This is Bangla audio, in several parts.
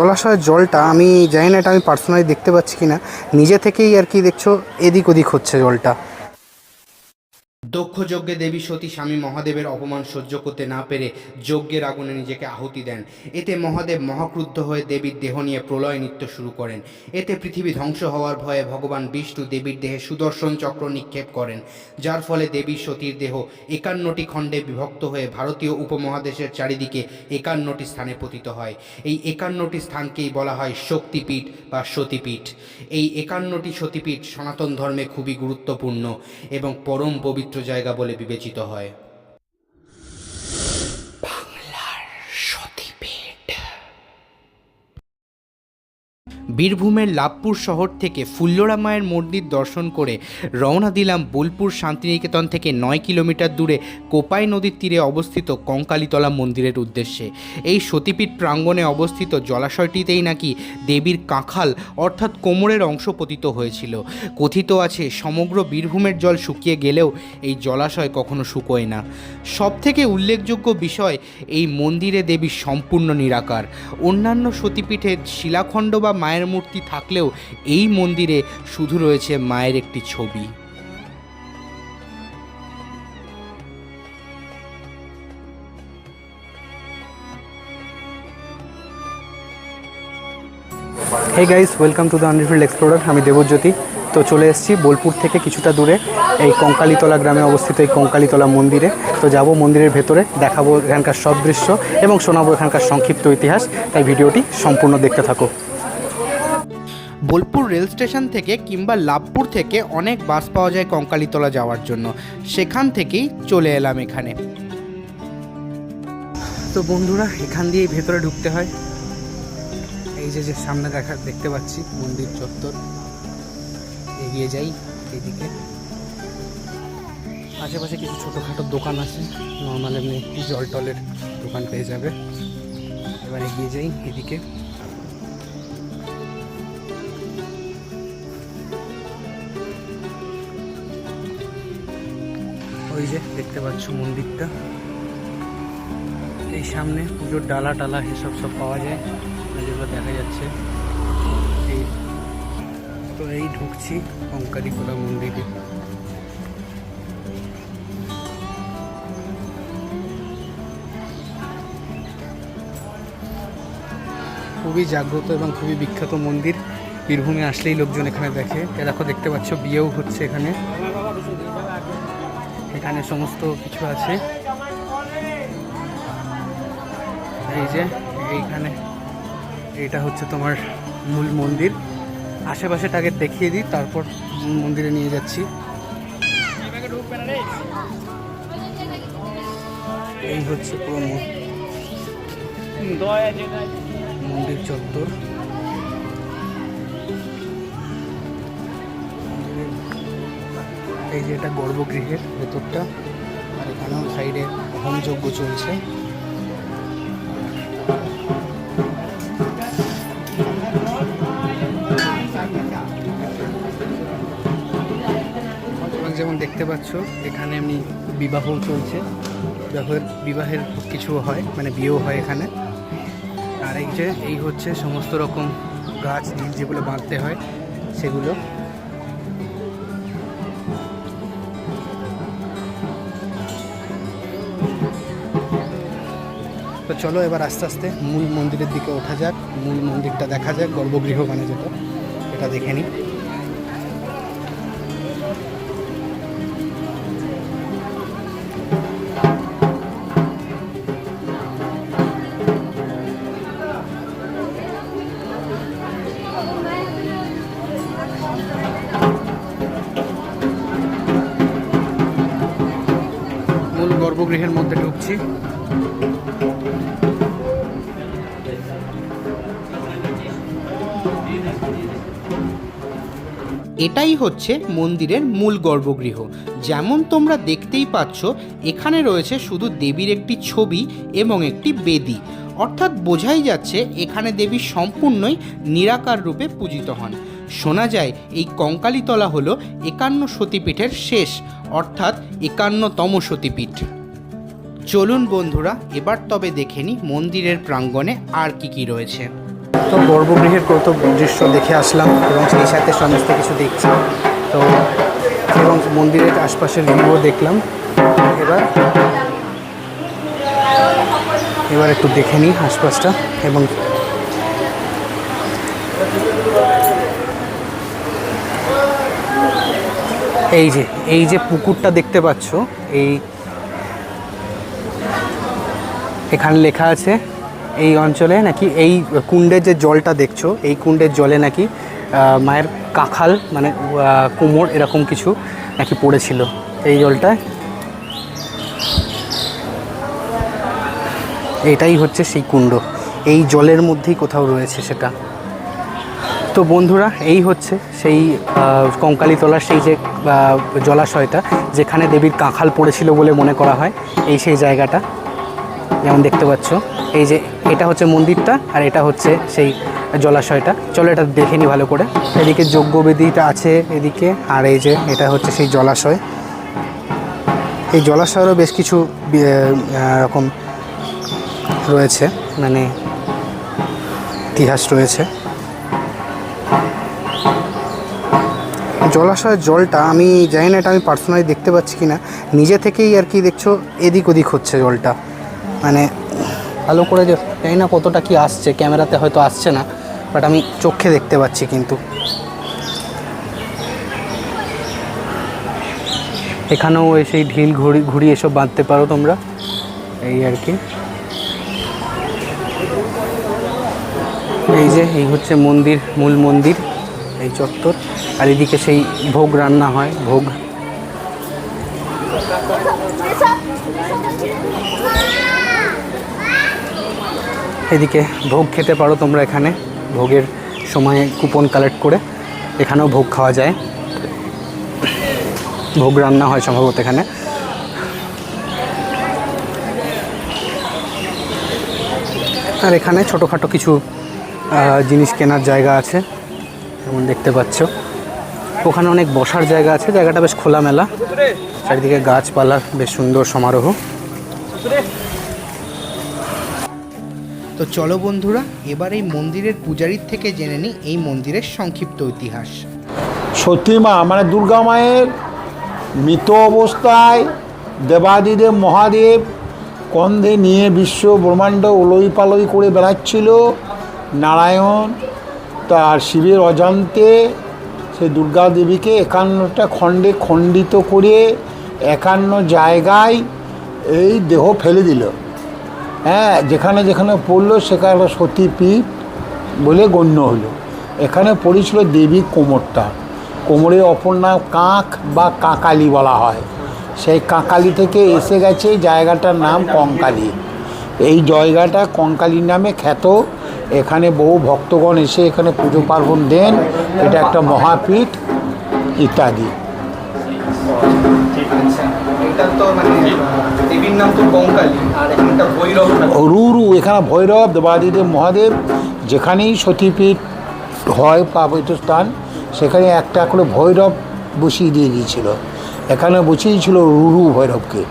জলাশয়ের জলটা আমি জানি না এটা আমি পার্সোনালি দেখতে পাচ্ছি কি না নিজে থেকেই আর কি দেখছ, এদিক ওদিক হচ্ছে জলটা। দক্ষ যজ্ঞে দেবী সতী স্বামী মহাদেবের অপমান সহ্য করতে না পেরে যজ্ঞের আগুনে নিজেকে আহুতি দেন। এতে মহাদেব মহাক্রুদ্ধ হয়ে দেবীর দেহ নিয়ে প্রলয় নৃত্য শুরু করেন। এতে পৃথিবী ধ্বংস হওয়ার ভয়ে ভগবান বিষ্ণু দেবীর দেহে সুদর্শন চক্র নিক্ষেপ করেন, যার ফলে দেবী সতীর দেহ একান্নটি খণ্ডে বিভক্ত হয়ে ভারতীয় উপমহাদেশের চারিদিকে একান্নটি স্থানে পতিত হয়। এই একান্নটি স্থানকেই বলা হয় শক্তিপীঠ বা সতীপীঠ। এই একান্নটি সতীপীঠ সনাতন ধর্মে খুবই গুরুত্বপূর্ণ এবং পরম পবিত্র জায়গা বলে বিবেচিত হয়। বীরভূমের লাভপুর শহর থেকে ফুল্লরা মায়ের মন্দির দর্শন করে রওনা দিলাম বোলপুর শান্তিনিকেতন থেকে নয় কিলোমিটার দূরে কোপাই নদীর তীরে অবস্থিত কঙ্কালীতলা মন্দিরের উদ্দেশ্যে। এই সতীপীঠ প্রাঙ্গণে অবস্থিত জলাশয়টিতেই নাকি দেবীর কাঁখাল অর্থাৎ কোমরের অংশ পতিত হয়েছিল। কথিত আছে, সমগ্র বীরভূমের জল শুকিয়ে গেলেও এই জলাশয় কখনো শুকোয় না। সবথেকে উল্লেখযোগ্য বিষয়, এই মন্দিরে দেবী সম্পূর্ণ নিরাকার। অন্যান্য সতীপীঠের শিলাখণ্ড বা মায়ের মূর্তি থাকলেও এই মন্দিরে শুধু রয়েছে মায়ের একটি ছবি। Hey guys welcome to the unrevealed explorer আমি দেবজ্যোতি। তো চলে এসেছি বোলপুর থেকে কিছুটা দূরে, এই কঙ্কালীতলা গ্রামে অবস্থিত এই কঙ্কালীতলা মন্দিরে। তো যাব মন্দিরের ভেতরে, দেখাবো এখানকার সব দৃশ্য এবং শোনাবো এখানকার সংক্ষিপ্ত ইতিহাস। তাই ভিডিওটি সম্পূর্ণ দেখতে থাকো। বোলপুর রেল স্টেশন থেকে কিংবা লাভপুর থেকে অনেক বাস পাওয়া যায় কঙ্কালীতলা যাওয়ার জন্য। সেখান থেকেই চলে এলাম এখানে। তো বন্ধুরা, এখান দিয়েই ভেতরে ঢুকতে হয়। এই যে যে সামনে দেখা, দেখতে পাচ্ছি মন্দির চত্বর। এগিয়ে যাই এইদিকে আশেপাশে কিছু ছোটোখাটো দোকান আছে। নর্মাল এমনি জল টলের দোকান পেয়ে যাবে। এবার এগিয়ে যাই এদিকে। ওই যে দেখতে পাচ্ছ মন্দিরটা। এই সামনে পুজোর ডালা টালা এসব সব পাওয়া যায় যেগুলো দেখা যাচ্ছে। এই তো এই ঢুকছি অঙ্কারিকোলা মন্দিরে। খুবই জাগ্রত এবং খুবই বিখ্যাত মন্দির। বীরভূমে আসলেই লোকজন এখানে দেখে। এ দেখো, দেখতে পাচ্ছ, বিয়েও হচ্ছে এখানে। এখানে সমস্ত কিছু আছে। এই যে, এইখানে এটা হচ্ছে তোমার মূল মন্দির। আশেপাশেটা আগে দেখিয়ে দিই, তারপর মন্দিরে নিয়ে যাচ্ছি। এই হচ্ছে পুরো মন্দির চত্বর। এই যে এটা গর্ভগৃহের ভেতরটা, আর এখানেও সাইডে হোমযজ্ঞ চলছে। যেমন দেখতে পাচ্ছ, এখানে এমনি বিবাহ চলছে। বিবাহের বিবাহের কিছু হয় মানে বিয়েও হয় এখানে। আর এই যে, এই হচ্ছে সমস্ত রকম গাছ যেগুলো বাঁধতে হয়, সেগুলো। চলো এবার আস্তে আস্তে মূল মন্দিরের দিকে ওঠা যাক, মূল মন্দিরটা দেখা যাক, গর্ভগৃহ মানে যেটা এটা দেখে নিই। গর্ভগৃহের মধ্যে ঢুকছি। এটাই হচ্ছে মন্দিরের মূল গর্ভগৃহ। যেমন তোমরা দেখতেই পাচ্ছ, এখানে রয়েছে শুধু দেবীর একটি ছবি এবং একটি বেদি। অর্থাৎ বোঝাই যাচ্ছে, এখানে দেবী সম্পূর্ণই নিরাকার রূপে পূজিত হন। শোনা যায়, এই কঙ্কালীতলা হল একান্ন সতীপীঠের শেষ, অর্থাৎ একান্নতম সতীপীঠ। চলুন বন্ধুরা, এবার তবে দেখে নিই মন্দিরের প্রাঙ্গণে আর কি কি রয়েছে। তো গর্ভগৃহের কত দৃশ্য দেখে আসলাম এবং সেই সাথে সমস্ত কিছু দেখছি। তো এবং মন্দিরের আশপাশের ভিউও দেখলাম। এবার এবার একটু দেখে নিই আশপাশটা এবং এই যে এই যে পুকুরটা দেখতে পাচ্ছ, এই এখানে লেখা আছে এই অঞ্চলে নাকি এই কুণ্ডের যে জলটা দেখছ, এই কুণ্ডের জলে নাকি মায়ের কাখাল মানে কোমর এরকম কিছু নাকি পড়েছিল। এই জলটা এটাই হচ্ছে সেই কুণ্ড। এই জলের মধ্যেই কোথাও রয়েছে সেটা। তো বন্ধুরা, এই হচ্ছে সেই কঙ্কালীতলার সেই যে জলাশয়টা, যেখানে দেবীর কাঁখাল পড়েছিল বলে মনে করা হয়, এই সেই জায়গাটা। যেমন দেখতে পাচ্ছ, এই যে এটা হচ্ছে মন্দিরটা আর এটা হচ্ছে সেই জলাশয়টা। চলো এটা দেখে নি ভালো করে। এদিকে যজ্ঞবেদিটা আছে এদিকে, আর এই যে এটা হচ্ছে সেই জলাশয়। এই জলাশয়েরও বেশ কিছু রকম রয়েছে মানে ইতিহাস রয়েছে। জলাশয়ের জলটা, আমি জানি না এটা আমি পার্সোনালি দেখতে পাচ্ছি কি না নিজে থেকেই আর কি দেখছ, এদিক ওদিক হচ্ছে জলটা। মানে ভালো করে যে জানি না কতটা কি আসছে, ক্যামেরাতে হয়তো আসছে না বাট আমি চোখে দেখতে পাচ্ছি কিন্তু। এখানেও সেই ঢিল ঘুড়ি ঘুড়ি এসব বাঁধতে পারো তোমরা। এই আর কি। এই যে, এই হচ্ছে মন্দির, মূল মন্দির, এই চত্বর। আর এদিকে সেই ভোগ রান্না হয়, ভোগ। এদিকে ভোগ খেতে পারো তোমরা এখানে। ভোগের সময়ে কুপন কালেক্ট করে এখানেও ভোগ খাওয়া যায়। ভোগ রান্না হয় সম্ভবত এখানে। আর এখানে ছোটোখাটো কিছু জিনিস কেনার জায়গা আছে, যেমন দেখতে পাচ্ছ। ওখানে অনেক বসার জায়গা আছে, জায়গাটা বেশ খোলামেলা। চারিদিকে গাছপালা, বেশ সুন্দর সমারোহ। তো চলো বন্ধুরা, এবার এই মন্দিরের পূজারীর থেকে জেনে নিই এই মন্দিরের সংক্ষিপ্ত ইতিহাস। সতী মা মানে দুর্গা মায়ের মৃত অবস্থায় দেবাদিদেব মহাদেব কন্ধে নিয়ে বিশ্ব ব্রহ্মাণ্ড ওলই পালই করে বেড়াচ্ছিল। নারায়ণ তার শিবের অজান্তে সেই দুর্গা দেবীকে একান্নটা খণ্ডে খণ্ডিত করে একান্ন জায়গায় এই দেহ ফেলে দিল। হ্যাঁ যেখানে যেখানে পড়ল সেখানে সতীপীঠ বলে গণ্য হলো। এখানে পড়েছিল দেবী কোমরটা। কোমরের অপর নাম কাঁক বা কাকালি বলা হয়। সেই কাকালি থেকে এসে গেছে জায়গাটার নাম কঙ্কালি। এই জায়গাটা কঙ্কালির নামে খ্যাত। এখানে বহু ভক্তগণ এসে এখানে পুজো পার্বণ দেন। এটা একটা মহাপীঠ ইত্যাদি। মানে রুরু এখানে ভৈরব, দেবাদিদেব, মহাদেব, যেখানেই সতীপীঠ হয়, পাবিত স্থান, সেখানে একটা করে ভৈরব বসিয়ে দিয়ে দিয়েছিল। এখানে বসিয়েছিল রুরু ভৈরবকে।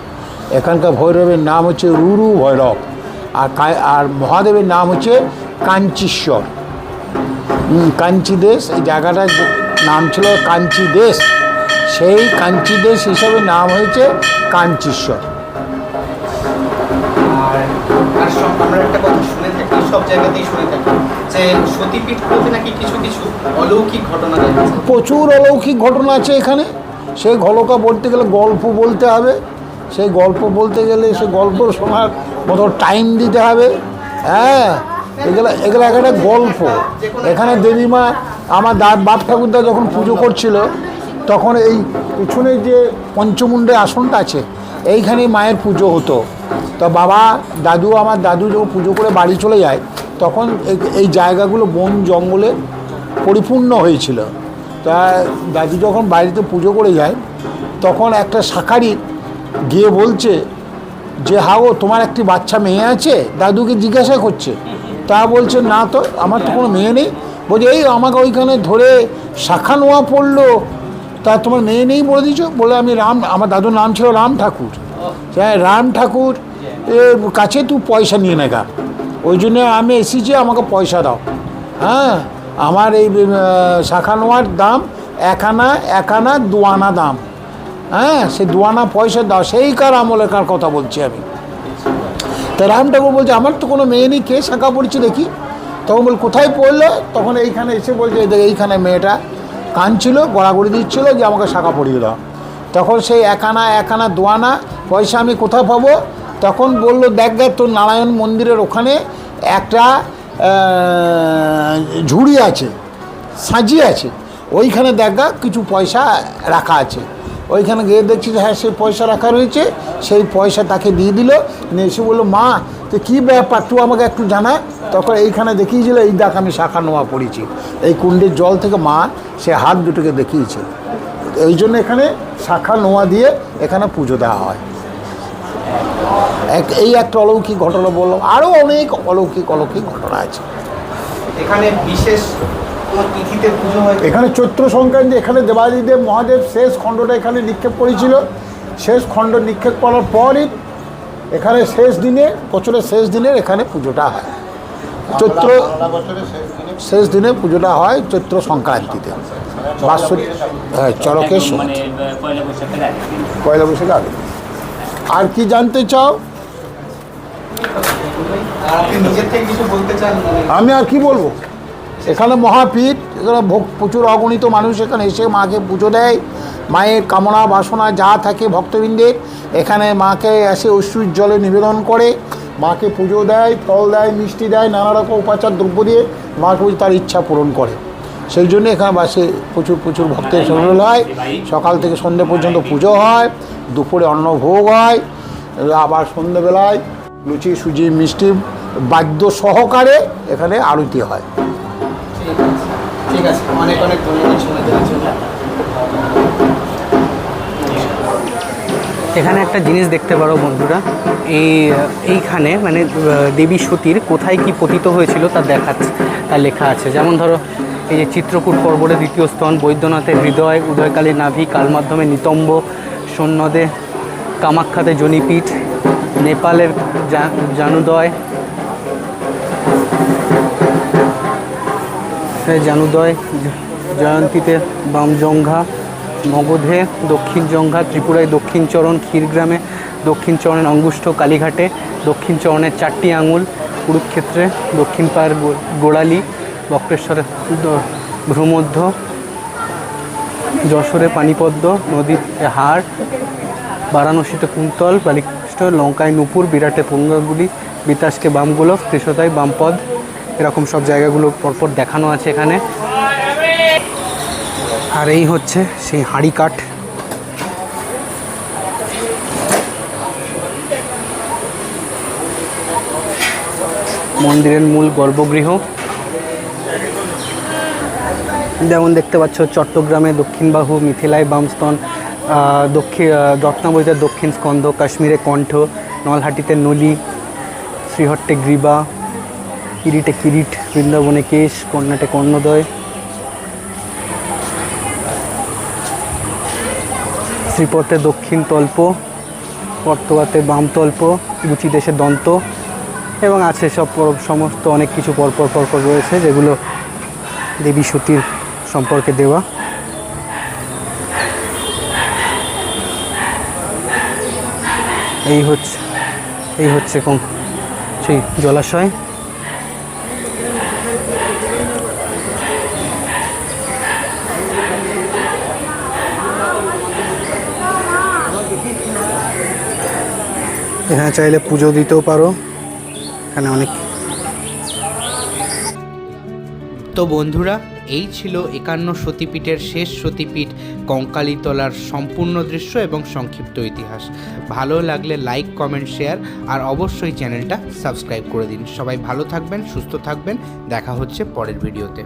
এখানকার ভৈরবের নাম হচ্ছে রুরু ভৈরব, আর আর মহাদেবের নাম হচ্ছে কাঞ্চীশ্বর। কাঞ্চি দেশ এই জায়গাটার নাম ছিল কাঞ্চি দেশ সেই কাঞ্চি দেশ হিসাবে নাম হয়েছে কাঞ্চীশ্বর। আর আর সব আমরা একটা কথা শুনে থাকি সব জায়গাতেই শুনে থাকি যে সতীপীঠগুলোতে নাকি কিছু কিছু অলৌকিক ঘটনা প্রচুর অলৌকিক ঘটনা আছে এখানে। সেই ঘলকা বলতে গেলে গল্প বলতে হবে। সেই গল্প বলতে গেলে সে গল্প শোনার মতো টাইম দিতে হবে। হ্যাঁ এগুলো এগুলো একটা গল্প। এখানে দেবীমা আমার দা বাপ ঠাকুরদা যখন পুজো করছিল তখন এই পিছনে যে পঞ্চমুণ্ডে আসনটা আছে, এইখানেই মায়ের পুজো হতো। তো বাবা, দাদু, আমার দাদু যখন পুজো করে বাড়ি চলে যায়, তখন এই- জায়গাগুলো বন জঙ্গলে পরিপূর্ণ হয়েছিল। তা দাদু যখন বাড়িতে পুজো করে যায়, তখন একটা শাকারি গিয়ে বলছে যে, হাও, তোমার একটি বাচ্চা মেয়ে আছে? দাদুকে জিজ্ঞাসা করছে। তা বলছে, না তো, আমার তো কোনো মেয়ে নেই। বলছে, এই আমাকে ওইখানে ধরে শাখা নোয়া পড়ল। তা তোমার মেয়ে নেই বলে দিচ্ছ বলে আমি রাম আমার দাদুর নাম ছিল রাম ঠাকুর। হ্যাঁ রাম ঠাকুর কাছে তুই পয়সা নিয়ে নেগা ওই জন্য আমি এসেছি আমাকে পয়সা দাও। হ্যাঁ আমার এই আহ, শাখা নোয়ার দাম এক আনা এক আনা দাম। হ্যাঁ সে আনা পয়সা দাও সেইকার আমলেকার কথা বলছি আমি। তা রাম ঠাকুর বলছে আমার তো কোনো মেয়ে নেই কে শাখা পড়ছে দেখি? তখন বল কোথায় পড়ল? তখন এইখানে এসে বলছে এইখানে মেয়েটা। কাঁদছিল গড়াগড়ি দিচ্ছিল, যে আমাকে শাখা পড়িয়ে দাও। তখন সেই একানা একানা, দোয়ানা, পয়সা আমি কোথায় পাবো? তখন বলল, দেখ দেখ, তোর নারায়ণ মন্দিরের ওখানে একটা ঝুড়ি আছে সাঁজি আছে। ওইখানে দেখা কিছু পয়সা রাখা আছে। ওইখানে গিয়ে দেখছি যে হ্যাঁ সেই পয়সা রাখা রয়েছে, সেই পয়সা তাকে দিয়ে দিল। এসে বলল, মা, তো কী ব্যাপার? তুই আমাকে একটু জানা। তখন এইখানে দেখিয়েছিল, এই দেখ, আমি শাখা নোয়া পড়েছি। এই কুণ্ডের জল থেকে মা, সে হাত দুটোকে দেখিয়েছে। এই জন্য এখানে শাখা নোয়া দিয়ে এখানে পুজো দেওয়া হয়। এক, এই একটা অলৌকিক ঘটনা বললাম। আরও অনেক অলৌকিক অলৌকিক ঘটনা আছে। এখানে বিশেষ কোনো তিথিতে পুজো হয়? এখানে চৈত্র সংক্রান্তি এখানে দেবাদিদেব মহাদেব শেষ খণ্ডটা এখানে নিক্ষেপ করেছিল। শেষ খণ্ড নিক্ষেপ করার পরই এখানে শেষ দিনে বছরের শেষ দিনের এখানে পুজোটা হয়। চৈত্র শেষ দিনে পুজোটা হয় চৈত্র সংক্রান্তিতে। হ্যাঁ সময়। মানে পয়লা বৈশাখ আগে। আর কি জানতে চাও? আর আপনি নিজের থেকে কিছু বলতে চান? আমি আর কি বলব? এখানে মহাপীঠ, এখানে ভোগ- প্রচুর অগণিত মানুষ এখানে এসে মাকে পুজো দেয়। মায়ের কামনা, বাসনা যা থাকে ভক্তবৃন্দের, এখানে মাকে এসে অশ্রুর জলে নিবেদন করে, মাকে পুজো দেয়, ফল দেয়, মিষ্টি দেয়, নানা রকম উপাচার দ্রব্য দিয়ে মাকে তার ইচ্ছা পূরণ করে। সেই জন্য এখানে বাসে প্রচুর প্রচুর ভক্তের সমাগম হয়। সকাল থেকে সন্ধ্যে পর্যন্ত পুজো হয়, দুপুরে অন্নভোগ হয়, আবার সন্ধ্যেবেলায় লুচি, সুজি, মিষ্টি বাদ্য সহকারে এখানে আরতি হয়। ঠিক আছে, অনেক অনেক ধন্যবাদ, সময় এখানে একটা জিনিস দেখতে পারো বন্ধুরা, এই, এইখানে মানে দেবী সতীর কোথায় কি পতিত হয়েছিল তা দেখাচ্ছে, তা লেখা আছে। যেমন ধরো, এই যে চিত্রকূট পর্বতের দ্বিতীয় স্তন, বৈদ্যনাথের হৃদয় উদয়কালী নাভি কালমাধ্যমে নিতম্ব সৈন্যদে কামাখ্যাতে জনিপীঠ, নেপালের জানুদয় জানুদয়, জয়ন্তীতে বামজঙ্ঘা, মগধে, দক্ষিণ জঙ্ঘা, ত্রিপুরায় দক্ষিণ চরণ, ক্ষীরগ্রামে দক্ষিণ চরণের অঙ্গুষ্ঠ কালীঘাটে দক্ষিণ চরণের চারটি আঙুল, কুরুক্ষেত্রে দক্ষিণ পায়ের গোড়ালি, বক্রেশ্বরের ভ্রুমধ্য, যশোরে পানিপদ্ম, নদীতে হাড়, বারাণসীতে কুন্তল, বালিকৃষ্ণ, লঙ্কায় নুপুর, বিরাটে পঙ্গাগুলি, বিতাসকে বামগোলক কৃষতায় বামপদ এরকম সব জায়গাগুলো পরপর দেখানো আছে এখানে। আর এই হচ্ছে সেই হাঁড়ি কাঠ। মন্দিরের মূল গর্ভগৃহ। যেমন দেখতে পাচ্ছ, চট্টগ্রামে দক্ষিণ বাহু মিথিলায় বামস্তন দক্ষিণ রত্নাবলীতে দক্ষিণ স্কন্ধ, কাশ্মীরে কণ্ঠ, নলহাটিতে নলি, শ্রীহট্টে গ্রীবা কিরিটে কিরিট, বৃন্দাবনে কেশ কর্ণাটে কর্ণদয়। শ্রীপথে দক্ষিণ তল্প পর্তবাতে বাম তল্প গুচি দেশে দন্ত, এবং আছে সব পর- সমস্ত অনেক কিছু পরপর পরপর রয়েছে যেগুলো দেবী সতীর সম্পর্কে দেওয়া। এই হচ্ছে এই হচ্ছে কোন সেই জলাশয়। এখানে চাইলে পুজো দিতেও পারো। এখানে অনেক তো বন্ধুরা, এই ছিল একান্ন সতীপীঠের শেষ সতীপীঠ কঙ্কালীতলার সম্পূর্ণ দৃশ্য এবং সংক্ষিপ্ত ইতিহাস। ভালো লাগলে লাইক কমেন্ট শেয়ার আর অবশ্যই চ্যানেলটা সাবস্ক্রাইব করে দিন। সবাই ভালো থাকবেন, সুস্থ থাকবেন। দেখা হচ্ছে পরের ভিডিওতে